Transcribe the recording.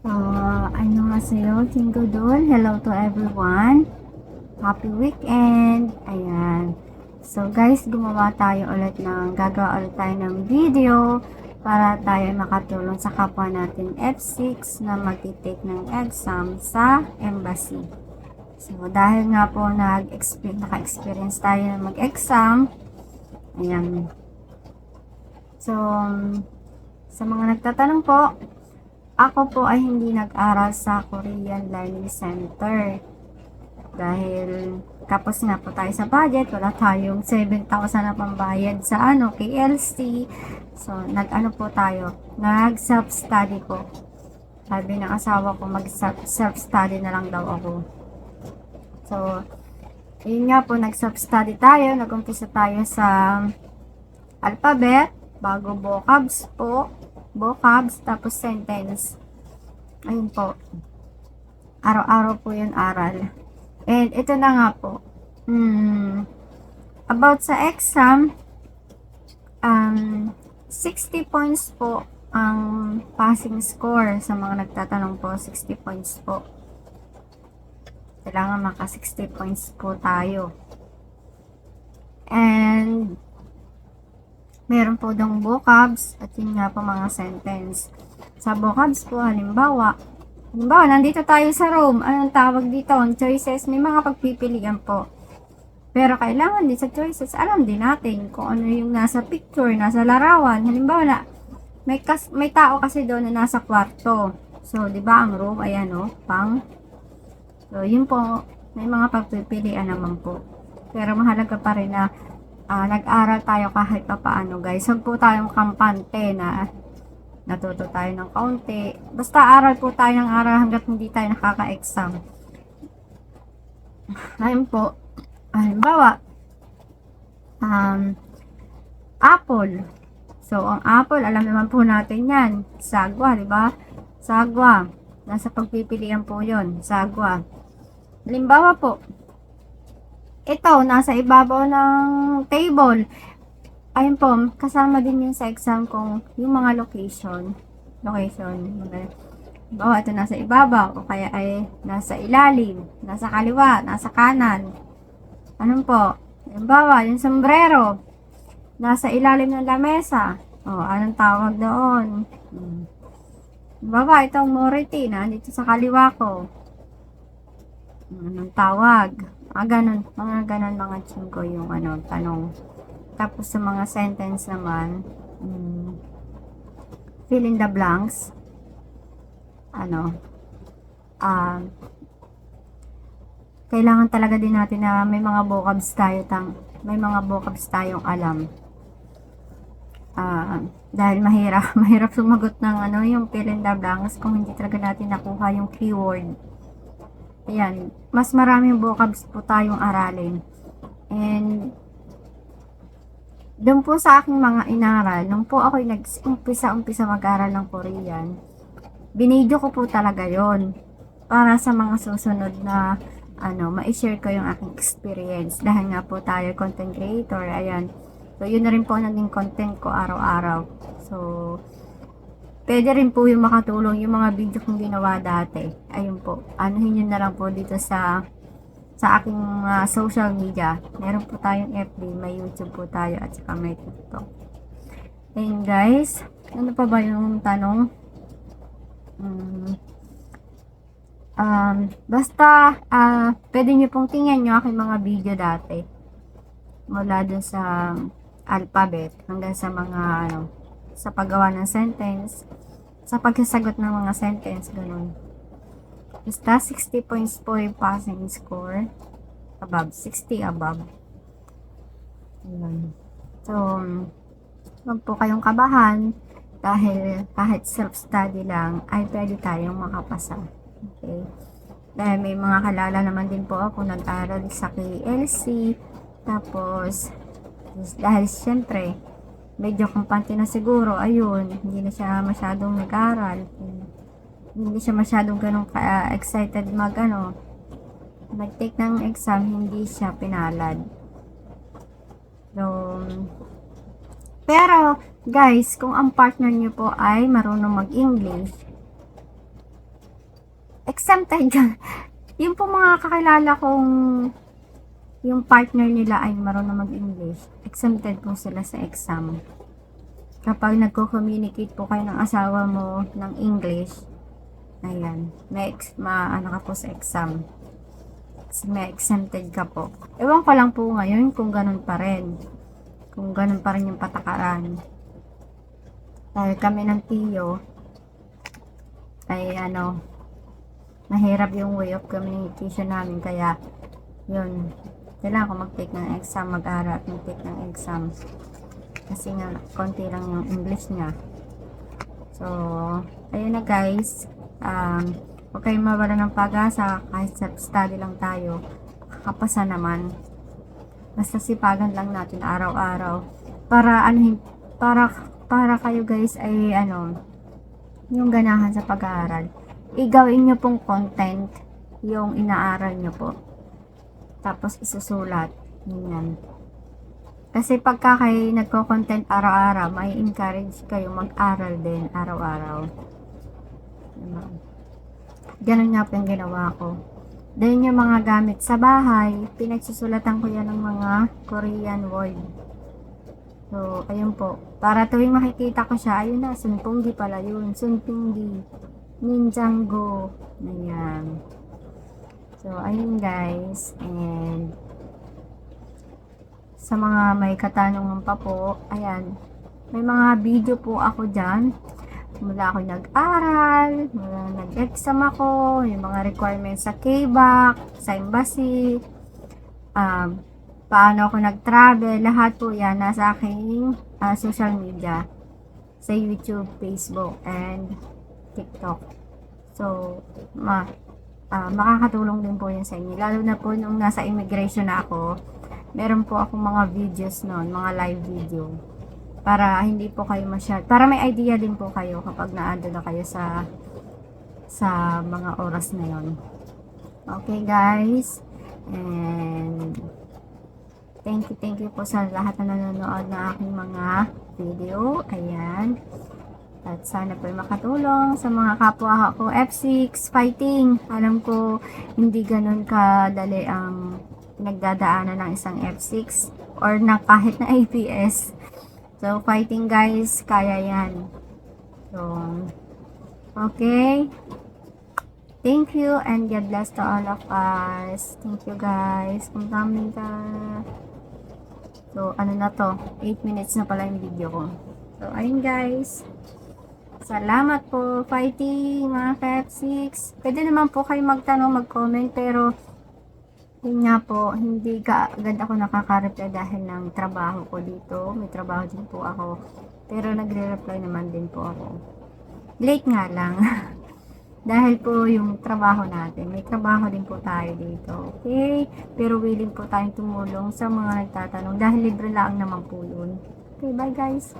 Uh, annyeonghaseyo, Jingo Dun. Hello to everyone. Happy weekend. Ayan. So guys, gumawa tayo ulit ng, gagawa ulit tayo ng video para tayo ay makatulong sa kapwa natin F6 na magtitake ng exam sa embassy. So, dahil nga po nag-experience, naka-experience tayo na mag-exam, ayan. So, sa mga nagtatanong po, ako po ay hindi nag-aral sa Korean Learning Center. Dahil kapos nga po tayo sa budget, wala tayong 7,000 na pambayad sa ano, KLC. So, nag-ano po tayo, nag-self-study po. Sabi ng asawa ko, mag-self-study na lang daw ako. So, yun nga po, nag-self-study tayo. Nag-umpisa tayo sa alphabet, bago vocabs po, vocabs, tapos sentence. Ayun po. Araw-araw po yun aral. And ito na nga po. Hmm, about sa exam, um, 60 points po ang passing score sa mga nagtatanong po, 60 points po. Kailangan maka 60 points po tayo. And meron po dong vocabs at yun nga po mga sentence. Sa vocabs po, halimbawa, halimbawa, nandito tayo sa room. Anong tawag dito? Ang choices, may mga pagpipilian po. Pero kailangan din sa choices, alam din natin kung ano yung nasa picture, nasa larawan. Halimbawa na, may, kas, may tao kasi doon na nasa kwarto. So, di ba ang room, ayan o, pang. So, yun po, may mga pagpipilian naman po. Pero mahalaga pa rin na ah, nag-aral tayo kahit pa paano guys. Huwag po tayong kampante na natuto tayo ng kaunti. Basta aral po tayo ng aral hanggat hindi tayo nakaka-exam. Ayun po. Halimbawa, um, apple. So, ang apple, alam naman po natin yan. Sagwa, di ba? Sagwa. Nasa pagpipilian po yon Sagwa. Halimbawa po, ito, nasa ibabaw ng table. Ayun po, kasama din yun sa exam kung yung mga location. Location. Bawa, ito nasa ibabaw, o kaya ay nasa ilalim, nasa kaliwa, nasa kanan. Anong po? Halimbawa, yung sombrero, nasa ilalim ng lamesa. O, anong tawag doon? Hmm. Halimbawa, itong mority, nandito sa kaliwa ko. Anong tawag? Mga ganun, mga ganun mga chingko yung ano, tanong. Tapos sa mga sentence naman, mm, fill in the blanks. Ano, ah, kailangan talaga din natin na may mga vocabs tayo tang may mga vocabs tayong alam. Ah, dahil mahirap, mahirap sumagot ng ano, yung fill in the blanks kung hindi talaga natin nakuha yung keyword. Ayan, mas maraming vocabs po tayong aralin. And, doon po sa aking mga inaral, nung po ako nag-umpisa-umpisa mag-aral ng Korean, binidyo ko po talaga yon para sa mga susunod na ano, ma-share ko yung aking experience. Dahil nga po tayo content creator, ayan. So, yun na rin po naging content ko araw-araw. So, Pwede rin po yung makatulong yung mga video kong ginawa dati. Ayun po. Anuhin nyo na lang po dito sa sa aking mga social media. Meron po tayong FB, may YouTube po tayo at saka may TikTok. Ayun guys. Ano pa ba yung tanong? Hmm. Um, basta, ah, pwede nyo pong tingnan yung aking mga video dati. Mula dun sa alphabet hanggang sa mga ano, sa paggawa ng sentence, sa pagsasagot ng mga sentence, ganun. Basta 60 points po yung passing score. Above, 60 above. Ayan. So, huwag po kayong kabahan dahil kahit self-study lang ay pwede tayong makapasa. Okay? Dahil may mga kalala naman din po ako nag-aral sa KLC. Tapos, dahil syempre, medyo kumpante na siguro, ayun, hindi na siya masyadong nag-aral. Hindi siya masyadong ganun ka-excited mag, ano, mag-take ng exam, hindi siya pinalad. So, pero, guys, kung ang partner nyo po ay marunong mag-English, exempted yun. yung po mga kakilala kong yung partner nila ay marunong mag-English, exempted po sila sa exam. Kapag nagko-communicate po kayo ng asawa mo ng English, ayan, may ma, ano ka po sa exam. May exempted ka po. Ewan ko lang po ngayon kung ganun pa rin. Kung ganun pa rin yung patakaran. Dahil kami ng tiyo, ay ano, mahirap yung way of communication namin. Kaya, yun, kailangan ko mag-take ng exam, mag-aral at mag-take ng exam. Kasi nga, konti lang yung English niya. So, ayun na guys. Um, huwag kayong mawala ng pag-asa kahit sa study lang tayo. Kakapasa naman. Basta sipagan lang natin araw-araw. Para ano, para para kayo guys ay ano, yung ganahan sa pag-aaral. Igawin nyo pong content yung inaaral nyo po. Tapos isusulat. Ganyan. Kasi pagka kayo nagko-content araw-araw, may encourage kayo mag-aral din araw-araw. Diba? Ganun nga po yung ginawa ko. Then yung mga gamit sa bahay, pinagsusulatan ko yan ng mga Korean word. So, ayun po. Para tuwing makikita ko siya, ayun na, sunpunggi pala yun. Sunpunggi. Ninjango. Ayan. So, ayun guys. And, sa mga may katanungan pa po, ayan, may mga video po ako dyan. Mula ako nag-aral, mula nag-exam ako, yung mga requirements sa KBAC, sa embassy, um, paano ako nag-travel, lahat po yan nasa aking ah, social media sa YouTube, Facebook, and TikTok. So, ma ah, makakatulong din po yan sa inyo. Lalo na po nung nasa immigration na ako, meron po akong mga videos noon, mga live video. Para hindi po kayo masyad, para may idea din po kayo kapag naando na kayo sa sa mga oras na yon. Okay guys, and thank you, thank you po sa lahat na nanonood na aking mga video. Ayan. At sana po makatulong sa mga kapwa ko F6 fighting. Alam ko hindi ganun kadali ang nagdadaanan ng isang F6 or na kahit na APS. So fighting guys, kaya yan. So okay. Thank you and God bless to all of us. Thank you guys. Kung kaming ka. So ano na to? 8 minutes na pala yung video ko. So ayun guys. Salamat po, fighting mga F6. Pwede naman po kayo magtanong, mag-comment, pero yun nga po, hindi ka agad ako nakaka-reply dahil ng trabaho ko dito. May trabaho din po ako. Pero nagre-reply naman din po ako. Late nga lang. dahil po yung trabaho natin. May trabaho din po tayo dito. Okay? Pero willing po tayong tumulong sa mga nagtatanong dahil libre lang naman po yun. Okay, bye guys.